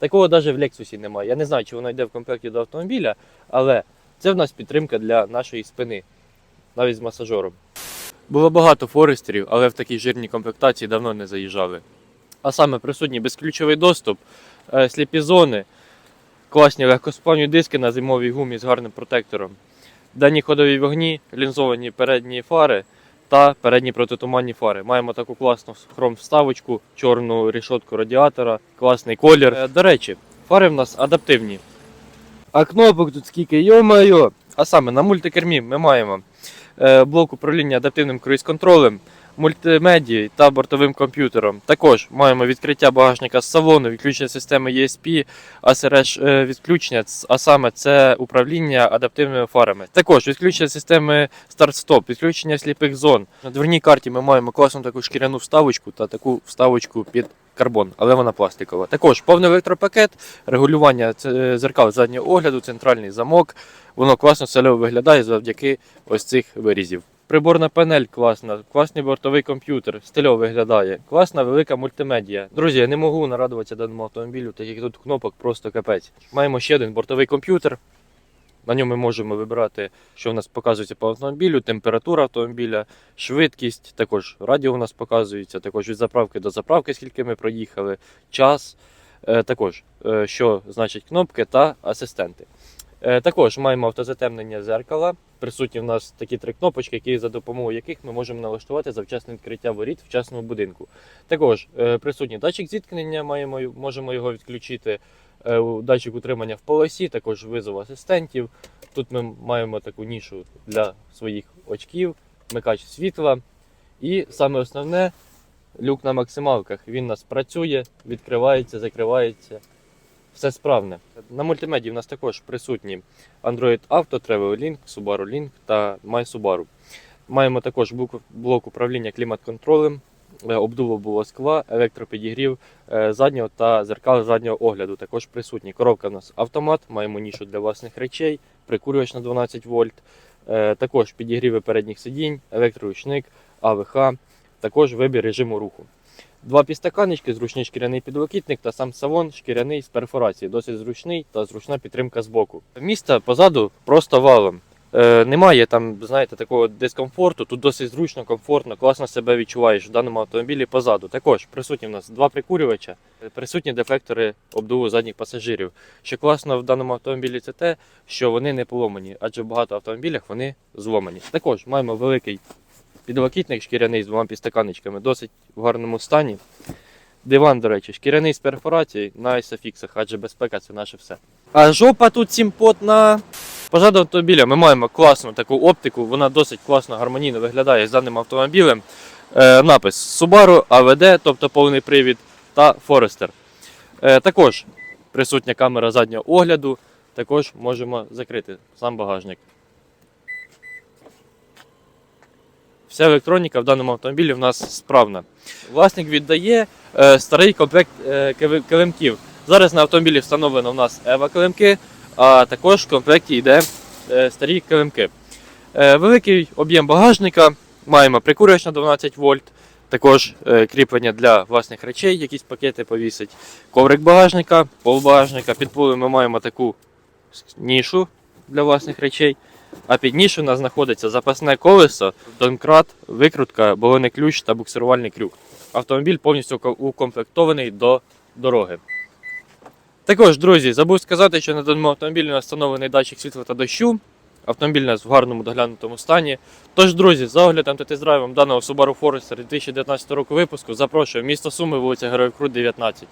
Такого навіть в Lexus немає. Я не знаю, чи воно йде в комплекті до автомобіля, але це в нас підтримка для нашої спини, навіть з масажером. Було багато форестерів, але в такій жирній комплектації давно не заїжджали. А саме присутній безключовий доступ, е, сліпі зони, класні легкосплавні диски на зимовій гумі з гарним протектором, дані ходові вогні, лінзовані передні фари та передні протитуманні фари. Маємо таку класну хром вставочку, чорну рішотку радіатора, класний колір. Е, До речі, фари в нас адаптивні. А кнопок тут скільки, йо-майо! А саме на мультикермі ми маємо е, блок управління адаптивним круїз-контролем, мультимедією та бортовим комп'ютером. Також маємо відкриття багажника з салону, відключення системи ESP, а сереж е, відключення, а саме це управління адаптивними фарами. Також відключення системи старт-стоп, відключення сліпих зон. На дверній карті ми маємо класну таку шкіряну вставочку та таку вставочку під карбон, але вона пластикова. Також повний електропакет, регулювання зеркал заднього огляду, центральний замок. Воно класно сельово виглядає завдяки ось цих вирізів. Приборна панель класна, класний бортовий комп'ютер, стильово виглядає, класна велика мультимедія. Друзі, я не можу нарадуватися даному автомобілю, так як тут кнопок просто капець. Маємо ще один бортовий комп'ютер. На ньому ми можемо вибирати, що в нас показується по автомобілю, температура автомобіля, швидкість, також радіо у нас показується, також від заправки до заправки, скільки ми проїхали, час, е, також е, що значить кнопки та асистенти. Е, Також маємо автозатемнення зеркала. Присутні в нас такі три кнопочки, які за допомогою яких ми можемо налаштувати завчасне відкриття воріт в частному будинку. Також е, присутній датчик зіткнення, маємо, можемо його відключити. Е, Датчик утримання в полосі, також визов асистентів. Тут ми маємо таку нішу для своїх очків, вмикач світла. І саме основне люк на максималках. Він у нас працює, відкривається, закривається. Все справне. На мультимедії в нас також присутні Android Auto, Travel Link, Subaru Link та My Маємо також блок, управління клімат-контролем, е, обдуву скла, електропідігрів е, заднього та зеркал заднього огляду. Також присутні. Коробка у нас автомат, маємо нішу для власних речей, прикурювач на 12 вольт, е, також підігріви передніх сидінь, електроручник, АВХ, також вибір режиму руху. Два підстаканнички, зручний шкіряний підлокітник та сам салон шкіряний з перфорацією. Досить зручний та зручна підтримка з боку. Місто позаду просто валом. Е, немає там, знаєте, такого дискомфорту. Тут досить зручно, комфортно, класно себе відчуваєш в даному автомобілі позаду. Також присутні в нас два прикурювача, присутні дефлектори обдуву задніх пасажирів. Що класно в даному автомобілі, це те, що вони не поломані, адже в багато автомобілях вони зломані. Також маємо великий підлокітник шкіряний з двома підстаканничками, досить в гарному стані. Диван, до речі, шкіряний з перфорацією на ісофіксах, адже безпека це наше все. А жопа тут симпотна. Позаду автомобіля ми маємо класну таку оптику, вона досить класно гармонійно виглядає з даним автомобілем. Е, напис Subaru AVD, тобто повний привід, та Forester. Е, також присутня камера заднього огляду, також можемо закрити сам багажник. Вся електроніка в даному автомобілі в нас справна. Власник віддає е, старий комплект е, килимків. Зараз на автомобілі встановлено в нас Ева килимки, а також в комплекті йде е, старі килимки. Е, великий об'єм багажника, маємо прикурювач на 12 вольт, також е, кріплення для власних речей, якісь пакети повісить, коврик багажника, пол багажника. Під полем ми маємо таку нішу для власних речей. А під нішу у нас знаходиться запасне колесо, донкрат, викрутка, балонний ключ та буксирувальний крюк. Автомобіль повністю укомплектований до дороги. Також, друзі, забув сказати, що на даному автомобілі встановлений датчик світла та дощу. Автомобіль у нас в гарному доглянутому стані. Тож, друзі, за оглядом та тест-драйвом даного Subaru Forester 2019 року випуску запрошую місто Суми, вулиця Героїв Крут, 19.